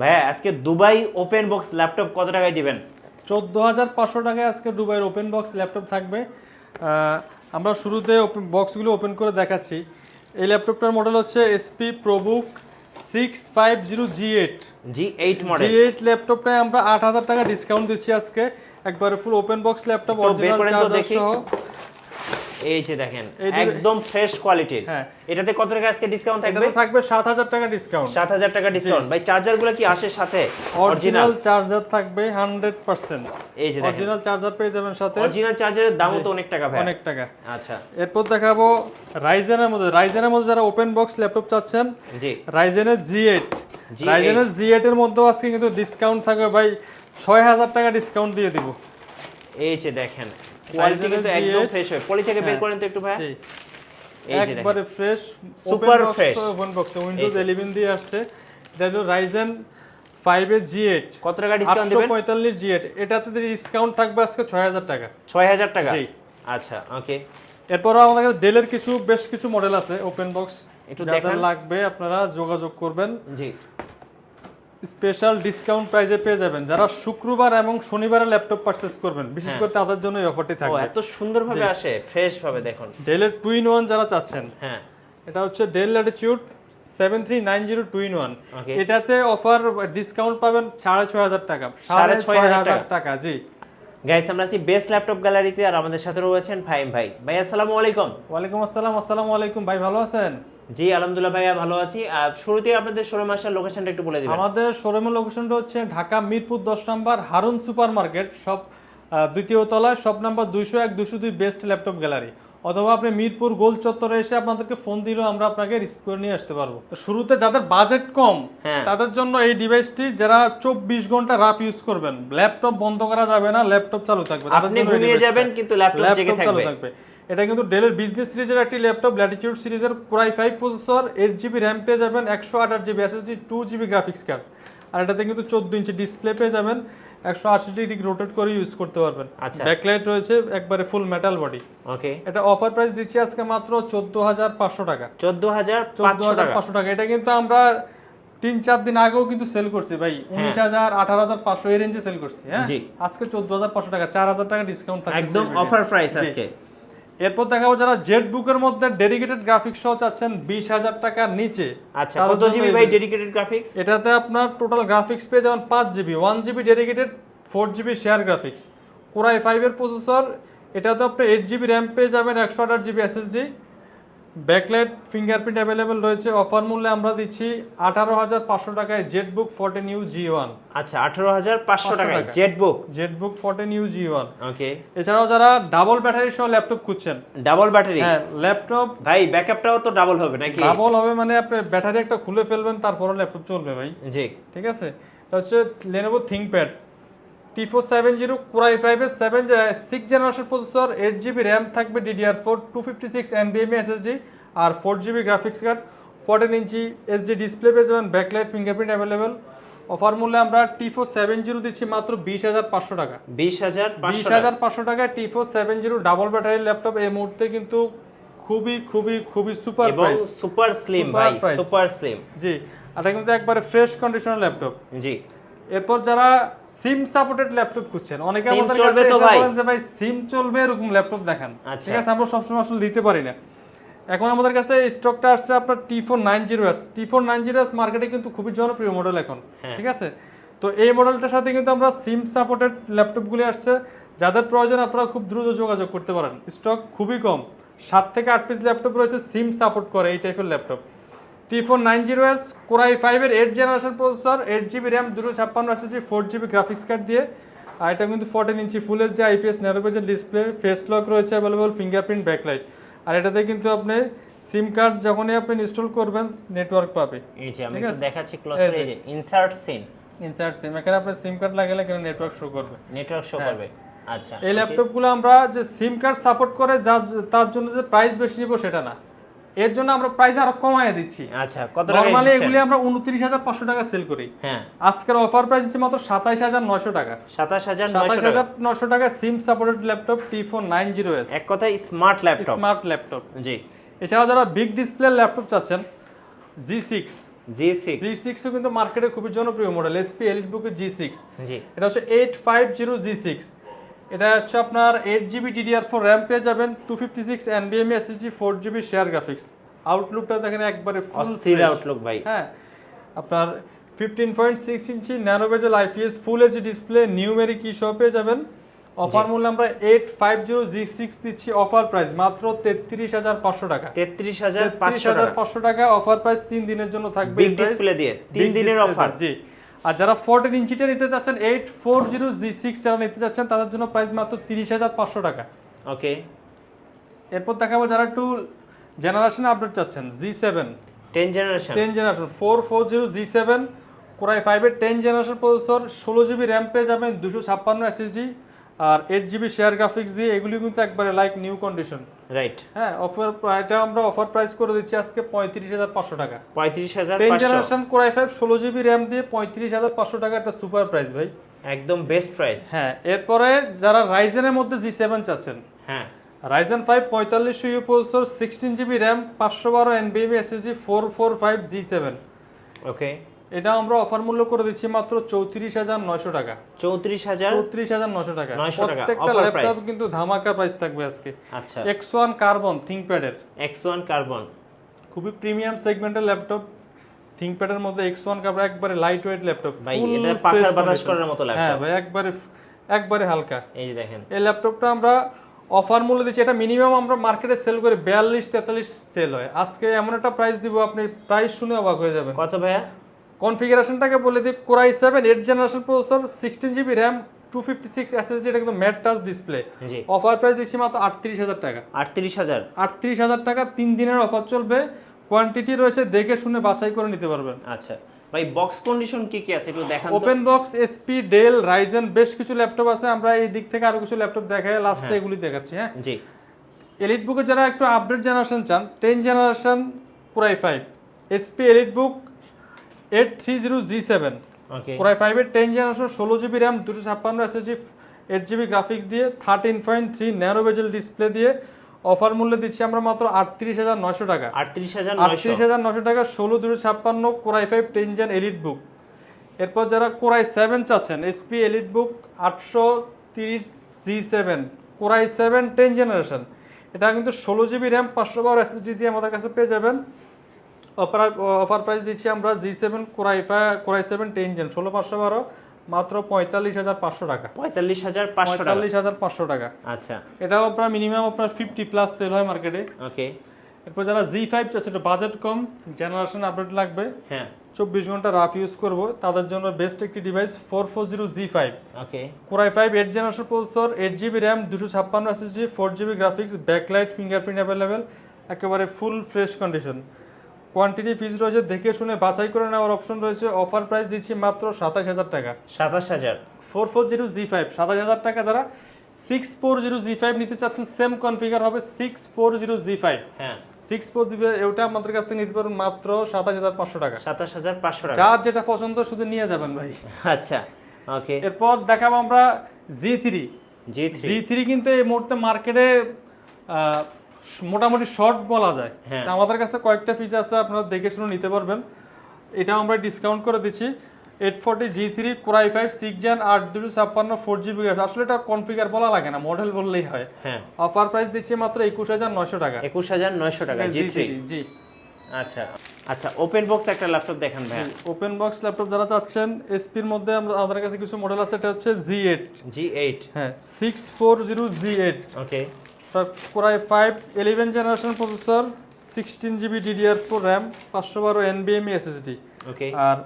ভাইয়া আজকে Dubai open box laptop কত টাকায় দিবেন? চোদ্দ হাজার পাঁচশো টাকায় আজকে দুবাইয়ের ওপেন বক্স ল্যাপটপ থাকবে। আমরা শুরুতে বক্সগুলো ওপেন করে দেখাচ্ছি। এই ল্যাপটপটার মডেল হচ্ছে HP ProBook six five zero G eight G eight model G eight ল্যাপটপটায় আমরা আট হাজার টাকা ডিসকাউন্ট দিচ্ছি আজকে। একবারে full open box laptop original charger সহ। এই যে দেখেন একদম ফ্রেশ কোয়ালিটির হ্যাঁ। এটাতে কত টাকা আজকে ডিসকাউন্ট থাকবে? থাকবে সাত হাজার টাকা ডিসকাউন্ট সাত হাজার টাকা ডিসকাউন্ট ভাই চার্জারগুলো কি আসে সাথে? অরিজিনাল চার্জার থাকবে হান্ড্রেড পার্সেন্ট এই যে দেখেন। অরিজিনাল চার্জার পেয়ে যাবেন সাথে। অরিজিনাল চার্জারের দামও তো অনেক টাকা ভাই। অনেক টাকা। আচ্ছা। এরপর দেখাবো রাইজেনের মধ্যে। রাইজেনের মধ্যে যারা ওপেন বক্স ল্যাপটপ চাচ্ছেন জি। রাইজেনের G8 রাইজেনের জি এইট এর মধ্যেও আজকে কিন্তু ডিসকাউন্ট থাকবে। ভাই ছয় হাজার টাকা ডিসকাউন্ট দিয়ে দিব। এই যে দেখেন কোয়ালিটি কিন্তু একদম ফ্রেশ হয়। পলি থেকে বের হ্যাঁ। করেন তো একটু ভাই। একবারে ফ্রেশ Super fresh। ওপেন বক্সে উইন্ডোজ যে। ইলেভেন দিয়ে আসছে। এটা হলো রাইজেন ফাইভ এর জি কত টাকা ডিসকাউন্ট দিবেন? পঁয়তাল্লিশ জি এইট এটাতে ডিসকাউন্ট থাকবে আজকে ছয় হাজার টাকা। ছয় হাজার টাকা? জি। আচ্ছা ওকে এরপরও আমাদের কাছে ডেলের কিছু বেশ কিছু মডেল আছে ওপেন বক্স একটু দেখান। লাগবে আপনারা যোগাযোগ করবেন। জি। স্পেশাল ডিসকাউন্ট প্রাইসে পেয়ে যাবেন। যারা শুক্রবার এবং শনিবারে ল্যাপটপ পারচেজ করবেন বিশেষ হ্যাঁ। করে তাদের জন্য এই অফারটি থাকবে। এত সুন্দরভাবে আসে ফ্রেশ ভাবে দেখুন। ডেলের টুইন ওয়ান যারা চাচ্ছেন হ্যাঁ। এটা হচ্ছে Dell Latitude seven three nine zero two in one Okay. এটাতে অফার ডিসকাউন্ট পাবেন সাড়ে ছয় হাজার টাকা। সাড়ে ছয় হাজার। টাকা জি। গাইস আমরা আছি বেস্ট ল্যাপটপ গ্যালারিতে আর আমাদের সাথে রয়েছেন ফাহিম ভাই। ভাই আসসালামু আলাইকুম। ওয়ালাইকুম আসসালাম আসসালামু আলাইকুম। ভাই ভালো আছেন? জি আলহামদুলিল্লাহ ভাইয়া ভালো আছি। আর শুরুতেই আপনাদের শোরুম আসার লোকেশনটা একটু বলে দিবেন। আমাদের শোরুমের লোকেশনটা হচ্ছে ঢাকা মিরপুর দশ নম্বর হারুন সুপার মার্কেট সব দ্বিতীয় তলায় সব নাম্বার দুইশো এক দুশো দুই বেস্ট ল্যাপটপ গ্যালারি অথবা আপনি মিরপুর গোল চত্বরে এসে আপনাদেরকে ফোন দিলেও আমরা আপনাকে রিসিভ করে নিয়ে আসতে পারব। তো শুরুতে যাদের বাজেট কম হ্যাঁ। তাদের জন্য এই ডিভাইসটি যারা চব্বিশ ঘণ্টা রাফ ইউজ করবেন ল্যাপটপ বন্ধ করা যাবে না ল্যাপটপ চালু থাকবে। আপনি ঘুমিয়ে যাবেন কিন্তু ল্যাপটপ চালু থাকবে। থাকবে। এটা কিন্তু ডেলের বিজনেস সিরিজের একটি ল্যাপটপ ল্যাটিটিউড সিরিজের core i five processor eight GB RAM পেয়ে যাবেন একশো আঠাশ GB SSD two GB graphics card আর এটাতে কিন্তু চোদ্দ ইঞ্চি ডিসপ্লে পেয়ে যাবেন। একশো আশি ডিগ্রি রোটেট করে ইউজ করতে পারবেন। আচ্ছা। ব্যাকলাইট রয়েছে একবারে ফুল মেটাল বডি ওকে এটা অফার প্রাইস দিচ্ছি আজকে মাত্র চোদ্দ হাজার পাঁচশো টাকা। চোদ্দ হাজার চোদ্দ হাজার টাকা পাঁচশো টাকা। এটা কিন্তু আমরা তিন চার দিন আগেও কিন্তু সেল করছি ভাই। উনিশ হাজার আঠারো হাজার পাঁচশো এই রেঞ্জে সেল করছি হ্যাঁ? আজকে চোদ্দ হাজার পাঁচশো টাকা চার হাজার টাকা ডিসকাউন্ট থাকছে একদম অফার প্রাইস আজকে। এরপর দেখাবো যারা জেড বুকের মধ্যে ডেডিকেটেড গ্রাফিক্স সহ চাচ্ছেন বিশ হাজার টাকার নিচে। আচ্ছা কত জিবি ভাই ডেডিকেটেড গ্রাফিক্স এটাতে আপনার টোটাল গ্রাফিক্স পেয়ে যাবেন পাঁচ GB one GB dedicated four GB share graphics core i ফাইভের প্রসেসর এটাতে আপনি এইট জিবি র্যাম পেয়ে যাবেন একশো আঠাশ GB SSD backlight fingerprint available রয়েছে। অফার মূল্যে আমরা দিচ্ছি আঠারো হাজার পাঁচশো টাকায় ZBook fourteen U G one. আচ্ছা আঠারো হাজার পাঁচশো টাকায় টাকা। ZBook ZBook fourteen U G one. Okay এছাড়াও যারা ডাবল ব্যাটারি সহ ল্যাপটপ খুঁজছেন। Double battery? হ্যাঁ ল্যাপটপ ভাই ব্যাকআপটাও তো ডাবল হবে নাকি? ডাবল হবে মানে আপনি ব্যাটারি একটা খুলে ফেলবেন তারপরে ল্যাপটপ চলবে ভাই। জি। ঠিক আছে? এটা হচ্ছে Lenovo ThinkPad T four seven zero core i ফাইভের seven six generation processor eight GB RAM থাকবে DDR four two fifty six এনবিএমই SSD আর four GB graphics card fourteen inch HD display পেয়ে যাবেন ব্যাকলাইট ফিঙ্গারপ্রিন্ট অ্যাভেলেবেল অফার মূল্যে আমরা টি four seven zero দিচ্ছি মাত্র বিশ হাজার পাঁচশো টাকা। বিশ হাজার বিশ হাজার পাঁচশো টাকায় T four seven zero double battery laptop এই মুহূর্তে কিন্তু খুবই খুবই খুবই সুপার প্রাইস সুপার স্লিম ভাই সুপার স্লিম জি এটা কিন্তু একবারে ফ্রেশ কন্ডিশনার ল্যাপটপ জি। এরপর যারা সিম সাপোর্টেড ল্যাপটপ খুঁজছেন অনেকে আমাদের চলবে কাছে তো ভাই? যে ভাই সিম চলবে এরকম ল্যাপটপ দেখান। আচ্ছা। ঠিক আছে আমরা সবসময় আসলে দিতে পারি না। এখন আমাদের কাছে স্টকটা আসছে আপনার T four nine zero S T four nine zero S মার্কেটে কিন্তু খুবই জনপ্রিয় মডেল এখন হ্যাঁ। ঠিক আছে? তো এই মডেলটার সাথে কিন্তু আমরা সিম সাপোর্টেড ল্যাপটপগুলি আসছে। যাদের প্রয়োজন আপনারা খুব দ্রুত যোগাযোগ করতে পারেন। স্টক খুবই কম। সাত থেকে আট পিস ল্যাপটপ রয়েছে সিম সাপোর্ট করে এই টাইপের laptop T four nine zero S core i ফাইভের eight generation processor eight GB RAM দুশো ছাপ্পান্ন SSD four GB graphics card দিয়ে আর এটা কিন্তু fourteen inch full HD IPS ন্যারোপেজের display face lock রয়েছে অ্যাভেলেবল ফিঙ্গারপ্রিন্ট ব্যাকলাইট আর এটাতে কিন্তু আপনি সিম কার্ড যখনই আপনি ইনস্টল করবেন নেটওয়ার্ক পাবে এই যে আমি ঠিক আছে? দেখাচ্ছি ক্লোজ করে এই যে। যে ইনসার্ট সিন ইনসার্ট সিম এখানে আপনার সিম কার্ড লাগালে কেন নেটওয়ার্ক শো করবে নেটওয়ার্ক শো হ্যাঁ। করবে আচ্ছা এই। ল্যাপটপগুলো আমরা যে সিম কার্ড সাপোর্ট করে যা তার জন্য যে প্রাইস বেশি নিব সেটা না এর জন্য আমরা প্রাইস আরও কমায় দিচ্ছি। আচ্ছা কত টাকা নর্মালি এগুলি আমরা উনত্রিশ হাজার পাঁচশো টাকা সেল করি। হ্যাঁ। আজকের অফার প্রাইস হচ্ছে মাত্র সাতাইশ হাজার নয়শো টাকা। সাতাশ হাজার সাতাইশ নয়শো টাকা SIM supported laptop T four nine zero S এক কথায় স্মার্ট ল্যাপটপ স্মার্ট ল্যাপটপ জি। এছাড়াও যারা বিগ ডিসপ্লে ল্যাপটপ চাচ্ছেন জি সিক্স জি সিক্স জি সিক্সও কিন্তু মার্কেটে খুবই জনপ্রিয় মডেল এসপি এলিট বুকের জি সিক্স জি। এটা হচ্ছে eight five zero G six এটা হচ্ছে আপনার eight GB DDR four RAM পেয়ে যাবেন two fifty six এনবিএমই SSD four GB share graphics আউটলুকটা দেখেন একবারে অস্থির আউটলুক ভাই। হ্যাঁ আপনার fifteen point six inch nano bezel IPS full HD display numeric key সহ পেয়ে যাবেন। অফার মূল্য আমরা eight five zero G six দিচ্ছি অফার প্রাইস মাত্র তেত্রিশ হাজার পাঁচশো টাকা। তেত্রিশ হাজার পাঁচশো টাকা। অফার প্রাইস তিন দিনের জন্য থাকবে। ডিসপ্লে দিয়ে তিন দিনের অফার জি। আর যারা ফোরটিন ইঞ্চিটা নিতে চাচ্ছেন eight four zero G six যারা নিতে চাচ্ছেন তাদের জন্য প্রাইস মাত্র তিরিশ হাজার পাঁচশো টাকা। ওকে এরপর দেখাবো যারা একটু জেনারেশন আপডেট চাচ্ছেন G seven ten generation ten generation four four zero G seven core i ফাইভের টেন জেনারেশন প্রসেসর ষোলো জিবি র্যাম পেয়ে যাবেন দুশো ছাপ্পান্ন এসএসডি আর এইট জিবি শেয়ার গ্রাফিক্স দিয়ে এগুলি কিন্তু একবারে লাইক নিউ কন্ডিশন রাইট হ্যাঁ অফার এটা আমরা অফার প্রাইস করে দিচ্ছি আজকে পঁয়ত্রিশ হাজার পাঁচশো টাকা। পঁয়ত্রিশ হাজার ten generation core i five ষোলো জিবি র্যাম দিয়ে পঁয়ত্রিশ হাজার পাঁচশো টাকা একটা সুপার প্রাইস ভাই। একদম বেস্ট প্রাইস হ্যাঁ এরপরে যারা রাইজেনের মধ্যে জি সেভেন চাচ্ছেন হ্যাঁ। রাইজেন ফাইভ পঁয়তাল্লিশশো U processor sixteen GB RAM পাঁচশো বারো এনবিএমি SSD four four five G seven okay এটা আমরা অফার মূল্য করে দিচ্ছি মাত্র চৌত্রিশ হাজার নয়শো টাকা। চৌত্রিশ হাজার? চৌত্রিশ হাজার নয়শো টাকা। প্রত্যেকটা ল্যাপটপ কিন্তু ধামাকা প্রাইস থাকবে আজকে। আচ্ছা। এক্স ওয়ান কার্বন থিঙ্কপ্যাডের এক্স ওয়ান কার্বন খুবই প্রিমিয়াম সেগমেন্টের ল্যাপটপ থিঙ্কপ্যাডের মধ্যে এক্স ওয়ান কার্বন একবারে লাইট ওয়েট ল্যাপটপ ভাই এটা পাখার বাতাস করার মতো হ্যাঁ ভাই একবারে একবারে হালকা। এই যে দেখেন। এই ল্যাপটপটা আমরা অফার মূল্য দিচ্ছি। এটা মিনিমাম আমরা মার্কেটে সেল করে বিয়াল্লিশ তেতাল্লিশ সেল হয়। আজকে এমন একটা প্রাইস দিব আপনি প্রাইস শুনে অবাক হয়ে যাবেন। কত ভাইয়া? কনফিগারেশনটাকে বলে দিই core i seven eight generation processor sixteen GB RAM two fifty six SSD এটা কিন্তু matte touch display offer price দিচ্ছি মাত্র আটত্রিশ হাজার টাকা। আটত্রিশ হাজার। আটত্রিশ হাজার টাকা তিন দিনের অফার চলবে। কোয়ান্টিটি রয়েছে দেখে শুনে বাছাই করে নিতে পারবেন। আচ্ছা। ভাই বক্স কন্ডিশন কি কি আছে একটু দেখান open box HP Dell Ryzen বেশ কিছু ল্যাপটপ আছে। আমরা এই দিক থেকে আরও কিছু ল্যাপটপ দেখাই লাস্টে হ্যাঁ। এগুলি দেখাচ্ছি হ্যাঁ? জি। এলিট বুকে যারা একটু আপডেট জেনারেশন চান ten generation core i five HP EliteBook eight three zero G seven core i ফাইভের টেন জেনারেশন ষোলো জিবি র্যাম দুশো ছাপ্পান্ন এসএসজি এইট জিবি গ্রাফিক্স দিয়ে thirteen point three bezel display দিয়ে অফার মূল্য দিচ্ছি আমরা মাত্র আটত্রিশ হাজার নয়শো টাকা। আটত্রিশ হাজার নয়শো। আটত্রিশ হাজার নশো টাকা ষোলো দুশো ছাপ্পান্ন core i five ten gen EliteBook এরপর যারা কোরাই সেভেন চাচ্ছেন এসপি এলিট বুক আটশো তিরিশ G seven core i seven ten generation এটা কিন্তু ষোলো জিবি র্যাম পাঁচশো বারো দিয়ে আমাদের কাছে পেয়ে যাবেন। অফার প্রাইস দিচ্ছি আমরা G seven core i core i seven ten gen ষোলো পাঁচশো বারো মাত্র পঁয়তাল্লিশ হাজার পাঁচশো টাকা। পঁয়তাল্লিশ হাজার পঁয়তাল্লিশ হাজার পাঁচশো টাকা। আচ্ছা। এটাও আপনার মিনিমাম আপনার ফিফটি প্লাস সেল হয় মার্কেটে ওকে এরপর যারা জি ফাইভ চাচ্ছে বাজেট কম জেনারেশন আপডেট লাগবে। হ্যাঁ। চব্বিশ ঘণ্টা রাফ ইউজ করব তাদের জন্য বেস্ট একটি device four four zero G five okay core i five eight generation processor eight GB RAM দুশো ছাপ্পান্ন SSD four GB graphics backlight fingerprint available একেবারে full fresh condition quantity fix রয়েছে দেখে শুনে বাছাই করে নেওয়ার অপশন রয়েছে। অফার প্রাইস দিচ্ছি মাত্র সাতাশ হাজার টাকা। সাতাশ হাজার। Four four zero G five সাতাশ হাজার টাকা যারা six four zero G five নিতে চাচ্ছেন সেম কনফিগার হবে six four zero G five হ্যাঁ। সিক্স ফোর জিবি ওটা আমাদের কাছ থেকে নিতে পারবেন মাত্র সাতাশ হাজার পাঁচশো টাকা। সাতাশ হাজার পাঁচশো টাকা। যার যেটা পছন্দ শুধু নিয়ে যাবেন ভাই। আচ্ছা ওকে এরপর দেখাবো আমরা G three G three G three কিন্তু এই মুহূর্তে মার্কেটে মোটামুটি শর্ট বলা যায়। হ্যাঁ। আমাদের কাছে কয়েকটা পিস আছে আপনারা দেখে শুনে নিতে পারবেন। এটা আমরা ডিসকাউন্ট করে দিচ্ছি। Eight forty G three core i five six gen আট দুশো ছাপ্পান্ন ফোর জিবি আসলে এটা কনফিগার বলা লাগে না মডেল বললেই হয়। হ্যাঁ। অফার প্রাইস দিচ্ছি মাত্র একুশ হাজার নয়শো টাকা। একুশ হাজার নয়শো টাকা জি থ্রি জি আচ্ছা আচ্ছা ওপেন বক্স একটা ল্যাপটপ দেখান ভাইয়া। ওপেন বক্স ল্যাপটপ যারা চাচ্ছেন এসপির মধ্যে আমরা আমাদের কাছে কিছু মডেল আছে এটা হচ্ছে জি এইট জি এইট হ্যাঁ six four zero G eight okay core i five eleven generation processor sixteen GB DDR four RAM পাঁচশো বারো এনবিএমই এসএসডি ওকে আর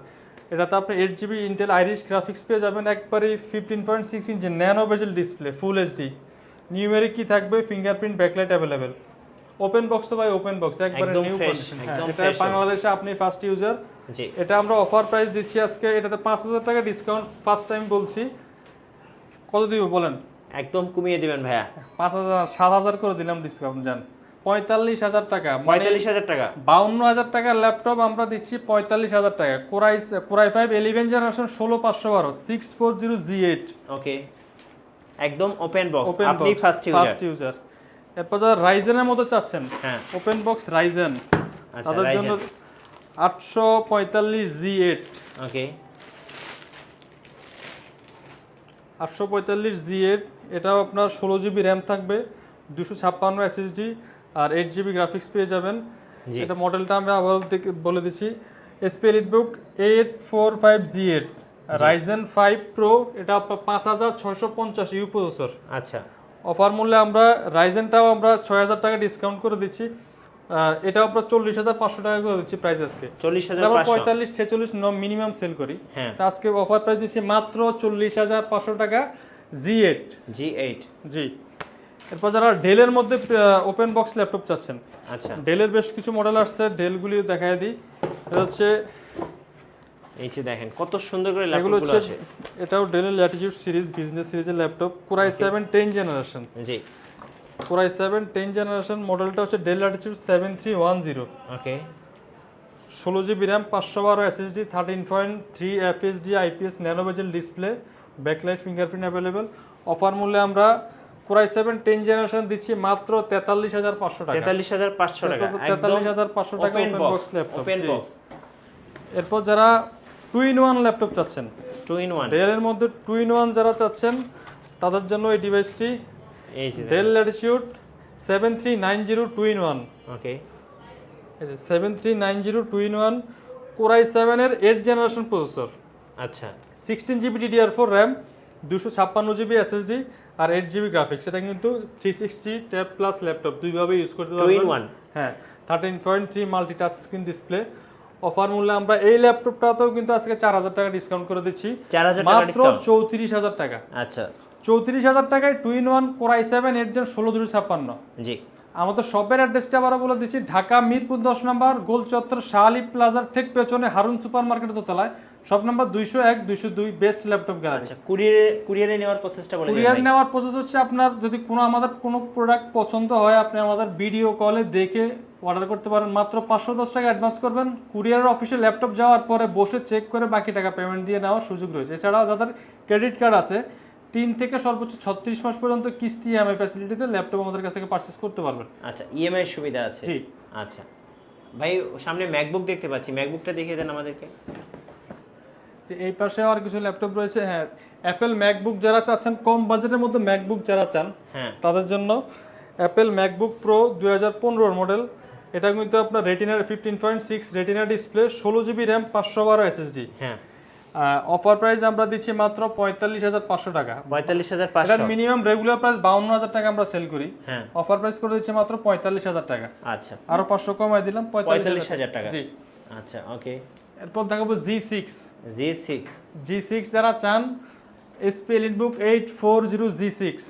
এটাতে আপনি eight GB Intel Iris graphics পেয়ে যাবেন একবারে fifteen point six inch nano bezel display full HD numeric key থাকবে? Fingerprint backlight available open box তো ভাই ওপেন বক্স একবারে নিউ একদম এটা বাংলাদেশে আপনি ফার্স্ট ইউজার এটা আমরা অফার প্রাইস দিচ্ছি আজকে এটাতে পাঁচ হাজার টাকা ডিসকাউন্ট ফার্স্ট টাইম বলছি। কত দিব বলেন? একদম কমিয়ে দিবেন ভাইয়া। পাঁচ হাজার সাত হাজার করে দিলাম ডিসকাউন্ট যান পঁয়তাল্লিশ হাজার টাকা মানে পঁয়তাল্লিশ হাজার টাকা। বাউন্ন হাজার টাকার ল্যাপটপ আমরা দিচ্ছি পঁয়তাল্লিশ হাজার টাকা। Core i core i five eleven generation ষোলো পাঁচশো বারো six four zero G eight okay একদম ওপেন বক্স ওপেন আপনি ফার্স্ট ইউজার ফার্স্ট ইউজার এরপর যারা রাইজেনের মতো চাচ্ছেন হ্যাঁ। ওপেন বক্স রাইজেন আচ্ছা তাদের জন্য আটশো পঁয়তাল্লিশ জি এইট ওকে আটশো পঁয়তাল্লিশ জি এইট এটাও আপনার ষোলো জিবি র্যাম থাকবে দুশো ছাপ্পান্ন এসএসডি আর এইট জিবি গ্রাফিক্স পেয়ে যাবেন। এটা মডেলটা আমরা আবার বলে দিচ্ছি। HP EliteBook eight four five G eight Ryzen five Pro এটা আপনার পাঁচ হাজার ছয়শো পঞ্চাশ ইউ প্রসেসর। আচ্ছা। অফার মূল্যে আমরা রাইজেনটাও আমরা ছয় হাজার টাকা ডিসকাউন্ট করে দিচ্ছি। এটাও আমরা চল্লিশ হাজার পাঁচশো টাকা করে দিচ্ছি প্রাইস আজকে। চল্লিশ হাজার পঁয়তাল্লিশ ছেচল্লিশ মিনিমাম সেল করি। হ্যাঁ। তা আজকে অফার প্রাইস দিচ্ছি মাত্র চল্লিশ হাজার পাঁচশো টাকা জি এইট জি এইট জি। এরপর যারা ডেলের মধ্যে ওপেন বক্স ল্যাপটপ চাচ্ছেন। আচ্ছা। ডেলের বেশ কিছু মডেল আসছে ডেলগুলি দেখাই দিই। এটা হচ্ছে এই যে দেখেন কত সুন্দর করে ল্যাপটপগুলো আসে। এটাও ডেলের ল্যাটিটিউড সিরিজ বিজনেস সিরিজের laptop core i seven ten generation G. Core i seven ten generation মডেলটা হচ্ছে Dell Latitude seven three one zero okay ষোলো জিবি র্যাম পাঁচশো বারো SSD thirteen point three FHD IPS nano bezel display backlight fingerprint available offer মূল্যে আমরা core i seven ten generation দিচ্ছি মাত্র তেতাল্লিশ হাজার পাঁচশো টাকা। তেতাল্লিশ হাজার পাঁচশো টাকা। তেতাল্লিশ হাজার পাঁচশো টাকা open box laptop open box এরপর যারা টু ইন ওয়ান ল্যাপটপ চাচ্ছেন। টু ইন ওয়ান ডেলের মধ্যে টু ইন ওয়ান যারা চাচ্ছেন তাদের জন্য এই ডিভাইসটি এই যে Dell Latitude seven three nine zero two in one okay seven three nine zero two in one core i সেভেনের এইট জেনারেশন প্রসেসর আচ্ছা sixteen GB DDR four RAM দুশো ছাপ্পান্ন জিবি এসএসডি আর এইট জিবি গ্রাফিক্স এটা কিন্তু three sixty tab plus laptop দুইভাবে use করতে পারবেন। ওয়ান হ্যাঁ thirteen point three multi touch screen display offer মূল্যে আমরা এই ল্যাপটপটাতেও কিন্তু আজকে চার হাজার টাকা ডিসকাউন্ট করে দিচ্ছি। চার হাজার টাকা মাত্র ডিসকাউন্ট চৌত্রিশ হাজার টাকা। আচ্ছা। চৌত্রিশ হাজার টাকায় two in one core i seven eight জন ষোলো দুশো ছাপ্পান্ন। জি। আমাদের শপের অ্যাড্রেসটা আবারও বলে দিচ্ছি ঢাকা মিরপুর দশ নম্বর গোল চত্বর শাহালি প্লাজার ঠিক পেছনে হারুন সুপার মার্কেটের দোতলায়। শপ নাম্বার দুইশো এক দুইশো দুই বেস্ট ল্যাপটপ গ্যালারি আচ্ছা কুরিয়ারে কুরিয়ারে নেওয়ার প্রসেসটা বলে কুরিয়ার নেওয়ার প্রসেস হচ্ছে আপনার যদি কোনো আমাদের কোনো প্রোডাক্ট পছন্দ হয় আপনি আমাদের ভিডিও কলে দেখে অর্ডার করতে পারেন। মাত্র পাঁচশো দশ টাকা অ্যাডভান্স করবেন। কুরিয়ারের অফিসে ল্যাপটপ যাওয়ার পরে বসে চেক করে বাকি টাকা পেমেন্ট দিয়ে নেওয়ার সুযোগ রয়েছে। এছাড়াও যাদের ক্রেডিট কার্ড আছে তিন থেকে সর্বোচ্চ ছত্রিশ মাস পর্যন্ত কিস্তি ইএমআই ফ্যাসিলিটিতে ল্যাপটপ আমাদের কাছ থেকে পারচেস করতে পারবেন আচ্ছা ইএমআই সুবিধা আছে? জি। আচ্ছা। ভাই সামনে ম্যাকবুক দেখতে পাচ্ছি। ম্যাকবুকটা দেখিয়ে দেন আমাদেরকে। এই পাশে আর কিছু ল্যাপটপ রয়েছে হ্যাঁ। অ্যাপেল ম্যাকবুক যারা চাচ্ছেন কম বাজেটের মধ্যে ম্যাকবুক যারা চান হ্যাঁ। তাদের জন্য অ্যাপেল ম্যাকবুক প্রো দুই হাজার পনেরোর মডেল এটা কিন্তু আপনার রেটিনার fifteen point six Retina display ষোলো জিবি র্যাম পাঁচশো বারো এসএসডি হ্যাঁ। অফার প্রাইস আমরা দিচ্ছি মাত্র পঁয়তাল্লিশ হাজার পাঁচশো টাকা। পঁয়তাল্লিশ হাজার পাঁচশো। মিনিমাম রেগুলার প্রাইস বাউন্ন হাজার টাকা আমরা সেল করি। হ্যাঁ। অফার প্রাইস করে দিচ্ছি মাত্র পঁয়তাল্লিশ হাজার টাকা। আচ্ছা। আরও পাঁচশো কমাই দিলাম পঁয়তাল্লিশ হাজার টাকা। জি। আচ্ছা ওকে এরপর দেখাবো G six G six G six যারা চান HP EliteBook eight four zero G six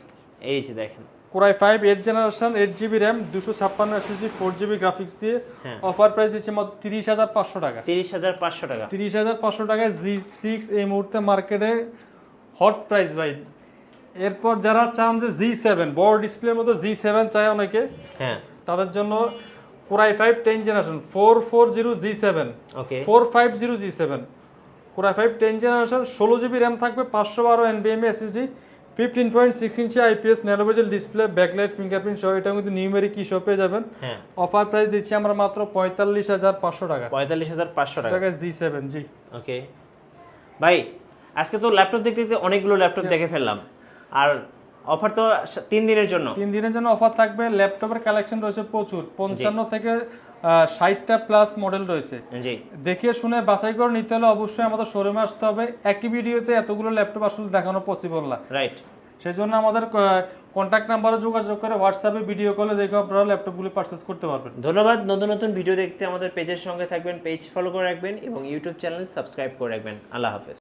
এই যে দেখেন। Core i five eight generation eight GB RAM দুশো ছাপ্পান্ন এসএসডি ফোর জিবি গ্রাফিক্স দিয়ে হ্যাঁ। অফার প্রাইস দিচ্ছে মাত্র তিরিশ হাজার পাঁচশো টাকা। তিরিশ হাজার পাঁচশো টাকা। তিরিশ হাজার পাঁচশো টাকায় জি সিক্স এই মুহূর্তে মার্কেটে হট প্রাইস ভাই। এরপর যারা চান যে জি সেভেন বড় ডিসপ্লের মতো জি সেভেন চায় অনেকে হ্যাঁ। তাদের জন্য core i five ten generation four four zero G seven okay four five zero G seven core i five ten generation ষোলো জিবি র্যাম থাকবে পাঁচশো বারো এনবিএম SSD fifteen point six inch IPS nano bezel display backlight fingerprint সহ এটা কিন্তু numeric কি পেয়ে যাবেন। হ্যাঁ। অফার প্রাইস দিচ্ছি আমরা মাত্র পঁয়তাল্লিশ হাজার পাঁচশো টাকা। পঁয়তাল্লিশ হাজার পাঁচশো টাকা। টাকা জি সেভেন জি ওকে ভাই আজকে তো ল্যাপটপ দেখতে দেখতে অনেকগুলো ল্যাপটপ দেখে ফেললাম। আর অফার তো তিন দিনের জন্য। তিন দিনের জন্য অফার থাকবে ল্যাপটপের কালেকশন রয়েছে প্রচুর। পঞ্চান্ন থেকে ষাটটা প্লাস মডেল রয়েছে। দেখে শুনে বাছাই করে নিতে হলে অবশ্যই আমাদের শোরুমে আসতে হবে। একই ভিডিওতে এতগুলো ল্যাপটপ আসলে দেখানো পসিবল না। রাইট সেই জন্য আমাদের কন্ট্যাক্ট নাম্বারে যোগাযোগ করে হোয়াটসঅ্যাপে ভিডিও কলে দেখে আপনারা ল্যাপটপগুলি পারচেস করতে পারবেন। ধন্যবাদ। নতুন নতুন ভিডিও দেখতে আমাদের পেজের সঙ্গে থাকবেন পেজ ফলো করে রাখবেন এবং ইউটিউব চ্যানেল সাবস্ক্রাইব করে রাখবেন। আল্লাহ হাফেজ।